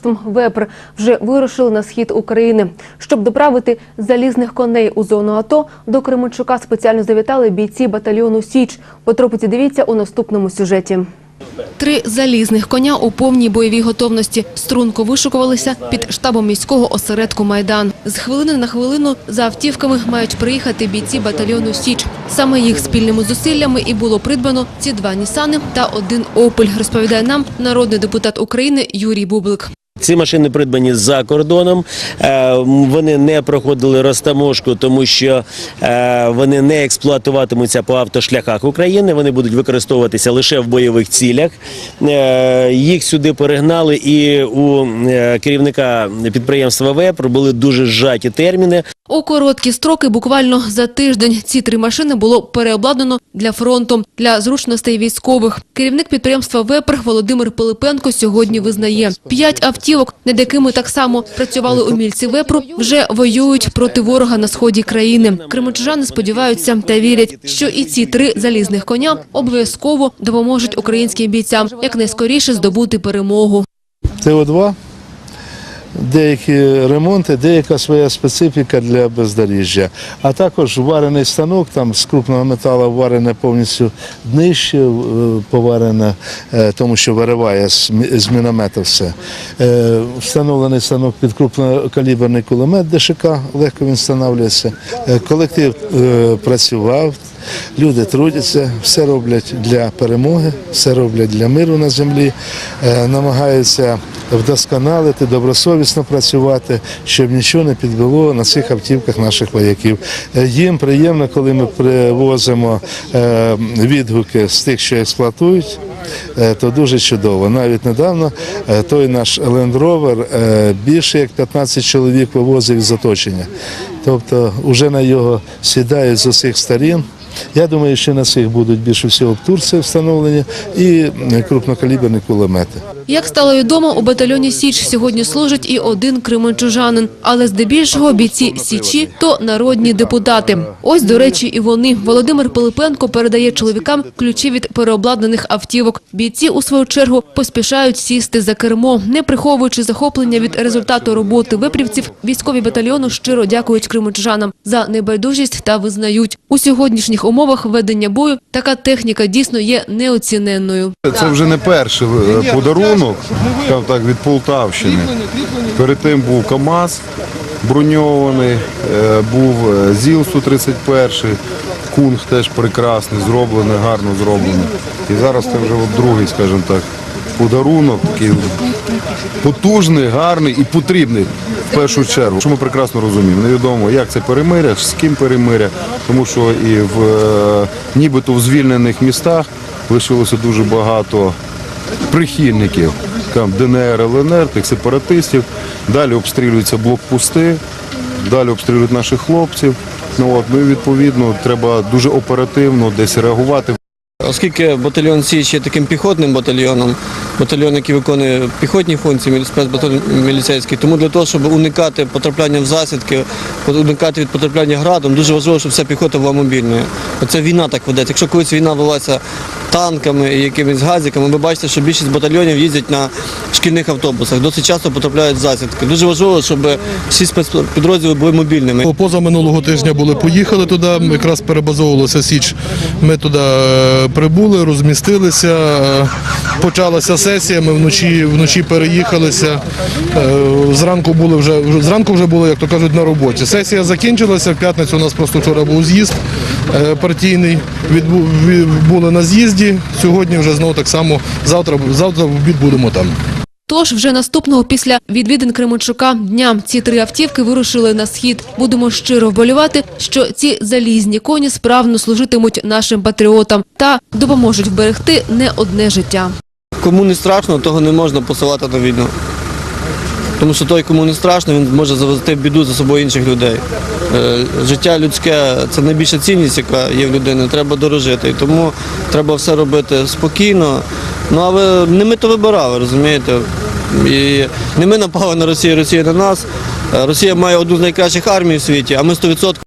підприємством Вепр вже вирушили на схід України. Щоб доправити залізних коней у зону АТО, до Кременчука спеціально завітали бійці батальйону Січ. Подробиці дивіться у наступному сюжеті. Три залізних коня у повній бойовій готовності струнко вишукувалися під штабом міського осередку «Майдан». З хвилини на хвилину за автівками мають приїхати бійці батальйону «Січ». Саме їх спільними зусиллями і було придбано ці два «Нісани» та один «Опель», розповідає нам народний депутат України Юрій Бублик. Ці машини придбані за кордоном. Е, Вони не проходили розтаможку, тому що е, вони не експлуатуватимуться по автошляхах України. Вони будуть використовуватися лише в бойових цілях. Е, Їх сюди перегнали, і у керівника підприємства ВЕПР були дуже зжаті терміни. У короткі строки, буквально за тиждень, ці три машини було переобладнано для фронту, для зручностей військових. Керівник підприємства «Вепр» Володимир Пилипенко сьогодні визнає. П'ять автівок, над якими так само працювали умільці «Вепру», вже воюють проти ворога на сході країни. Кримчужани сподіваються та вірять, що і ці три залізних коня обов'язково допоможуть українським бійцям якнайскоріше здобути перемогу. ТО2, деякі ремонти, деяка своя специфіка для бездоріжжя. А також варений станок, там з крупного металу варене повністю днище, е, поварене, е, тому що вириває з міномета все. Е, Встановлений станок під крупнокаліберний кулемет ДШК, легко він встановлюється. Колектив працював. Люди трудяться, все роблять для перемоги, все роблять для миру на землі, е, намагаються вдосконалити, добросовісно працювати, щоб нічого не підвело на цих автівках наших вояків. Е, Їм приємно, коли ми привозимо е, відгуки з тих, що експлуатують. То дуже чудово. Навіть недавно той наш е, більше як 15 чоловік вивозив із оточення. Тобто вже на його сідають з усіх сторін. Я думаю, що на цих будуть більше всього в Турції встановлені і крупнокаліберні кулемети. Як стало відомо, у батальйоні Січ сьогодні служить і один кременчужанин, але здебільшого бійці Січі то народні депутати. Ось, до речі, і вони. Володимир Пилипенко передає чоловікам ключі від переобладнаних автівок. Бійці, у свою чергу, поспішають сісти за кермо, не приховуючи захоплення від результату роботи випрівців. Військові батальйону щиро дякують кременчужанам за небайдужість та визнають у сьогоднішніх умовах ведення бою. Така техніка дійсно є неоціненною. Це вже не перший е, подарунок, скажімо так, від Полтавщини. Перед тим був КАМАЗ броньований, е, був е, ЗІЛ-131, Кунг теж прекрасний, зроблений, гарно зроблений. І зараз це вже от другий, скажімо так, подарунок, такий потужний, гарний і потрібний в першу чергу. Що ми прекрасно розуміємо. Невідомо, як це перемиря, з ким перемиря, тому що і в е, нібито в звільнених містах лишилося дуже багато прихильників там, ДНР, ЛНР, тих сепаратистів. Далі обстрілюються блокпости, далі обстрілюють наших хлопців. Ну от, ну і відповідно треба дуже оперативно десь реагувати. Оскільки батальйон Січ є таким піхотним батальйоном, батальйон, який виконує піхотні функції, спецбатальйон міліцейський, тому для того, щоб уникати потрапляння в засідки, уникати від потрапляння градом, дуже важливо, щоб вся піхота була мобільною. Оце війна так ведеться. Якщо колись війна велася танками якимись газиками, ви бачите, що більшість батальйонів їздять на шкільних автобусах, досить часто потрапляють засідки. Дуже важливо, щоб всі спецпідрозділи були мобільними. Поза минулого тижня були, поїхали туди, якраз перебазовувалася Січ. Ми туди е, прибули, розмістилися, е, почалася сесія, ми вночі, вночі переїхалися. Е, Зранку були вже, зранку вже були, як то кажуть, на роботі. Сесія закінчилася, в п'ятницю у нас просто вчора був з'їзд партійний, були на з'їзді, сьогодні вже знову так само, завтра, завтра в обід будемо там. Тож вже наступного після відвідин Кременчука дня ці три автівки вирушили на схід. Будемо щиро вболівати, що ці залізні коні справно служитимуть нашим патріотам та допоможуть вберегти не одне життя. Кому не страшно, того не можна посилати на війну. Тому що той, кому не страшно, він може завести біду за собою інших людей. Е, Життя людське це найбільша цінність, яка є в людини. Треба дорожити. І тому треба все робити спокійно. Ну але не ми то вибирали, розумієте? І не ми напали на Росію, Росія на нас. Е, Росія має одну з найкращих армій у світі, а ми 100%